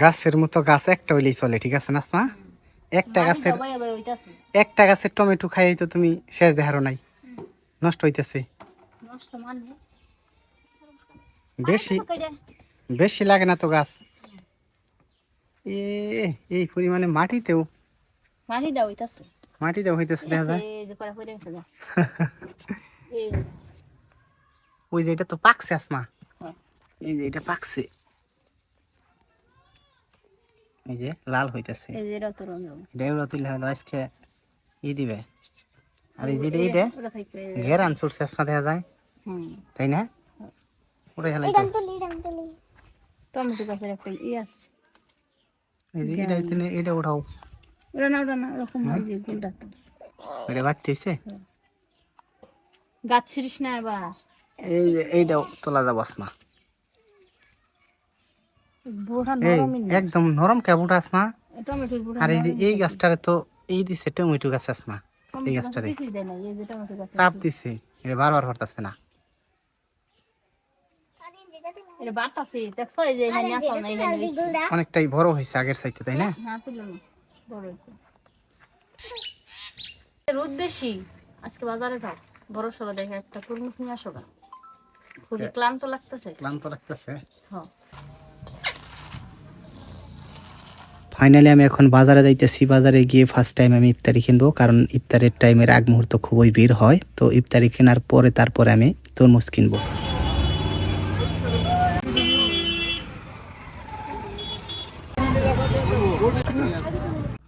গাছের মতো গাছ একটা হইলেই চলে ঠিক আছে নাসমা? একটা গাছের একটা গাছের টমেটো খাই তো তুমি শেষ দেখারও নাই। নষ্ট হইতেছে। মানে? বেশি বেশি লাগে না তো গাছ। এ এই পরিমাণে মাটিতেও মারি দাও ওইটাছে মাটিতেও হইতেছে দেখা যায় এই যে করা পড়ে গেছে যা এই ওই যে এটা তো পাকছে আসমা। হ্যাঁ। এই যে এটা পাকছে। এই যে লাল হইতেছে। এই যে এটা এটা এগুলো তুলে হয়তো আজকে ই দিবে। আর এই যে এইটা ঘেরান চুরছে আসমা দেখা যায়। হুম। তাই না? ওটাই হেলাই টমেটো গাছের একটা ই আছে। এই যে এটা এটা উঠাও ওটা না ওটা না ওরকম হয়। যে গুলটা। এটা বাচ্চাইছে গাছ ছিড়িস না এবার। এই এইটাও তোলা যাব আসমা। বুড়া এই নরমই না একদম নরম কেবুটা আসমা। আর এই এই গাছটারে তো এই দিছে টমেটো গাছ আসমা এই গাছটারে। কিছুই দেয় না এই যে টমেটো গাছ চাপ দিছে এটা বারবার হরতাছে না। এটা বাত আছে দেখছ এই যে এখানে আসল না এখানে হইছে। অনেকটাই বড় হয়েছে আগের চাইতে তাই না? হ্যাঁ তুলো না বড় হইছে। রোদ বেশি আজকে বাজারে যাও। বড় সড়ো দেখে একটা তরমুজ নিয়ে আসো গা। খুবই ক্লান্ত লাগতেছে। ক্লান্ত লাগতেছে? হ্যাঁ। ফাইনালি আমি এখন বাজারে যাইতেছি। বাজারে গিয়ে ফার্স্ট টাইম আমি ইফতারি কিনবো। কারণ ইফতারের টাইমের আগ মুহূর্ত খুবই ভিড় হয়। তো ইফতারি কেনার পরে তারপরে আমি তরমুজ কিনবো।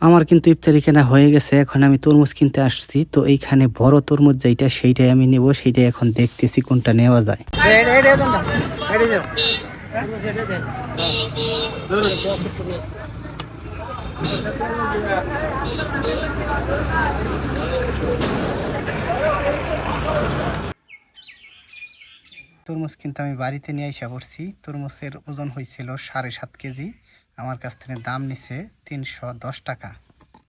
আমার কিন্তু ইফতারি কেনা হয়ে গেছে, এখন আমি তরমুজ কিনতে আসছি, তো এইখানে বড় তরমুজ যেটা সেইটাই আমি নেব, সেইটাই এখন দেখতেছি কোনটা নেওয়া যায়। তরমুজ কিন্তু আমি বাড়িতে নিয়ে আসা পড়ছি, তরমুজের ওজন হয়েছিল সাড়ে সাত কেজি। আমার কাছ থেকে দাম নিছে তিনশো দশ টাকা।